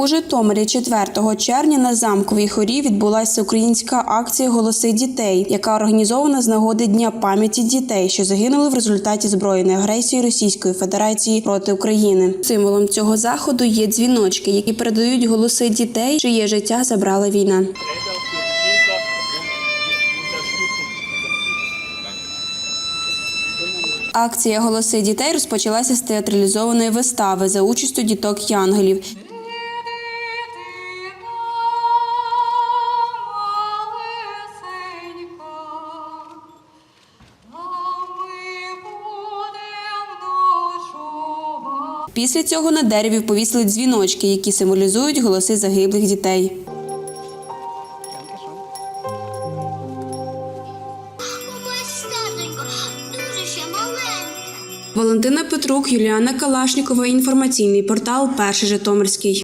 У Житомирі 4 червня на замковій хорі відбулася українська акція Голоси дітей, яка організована з нагоди Дня пам'яті дітей, що загинули в результаті збройної агресії Російської Федерації проти України. Символом цього заходу є дзвіночки, які передають голоси дітей, чиє життя забрала війна. Акція Голоси дітей розпочалася з театралізованої вистави за участю діток Після цього на дереві повісили дзвіночки, які символізують голоси загиблих дітей. Валентина Петрук, Юліана Калашнікова. Інформаційний портал Перший Житомирський.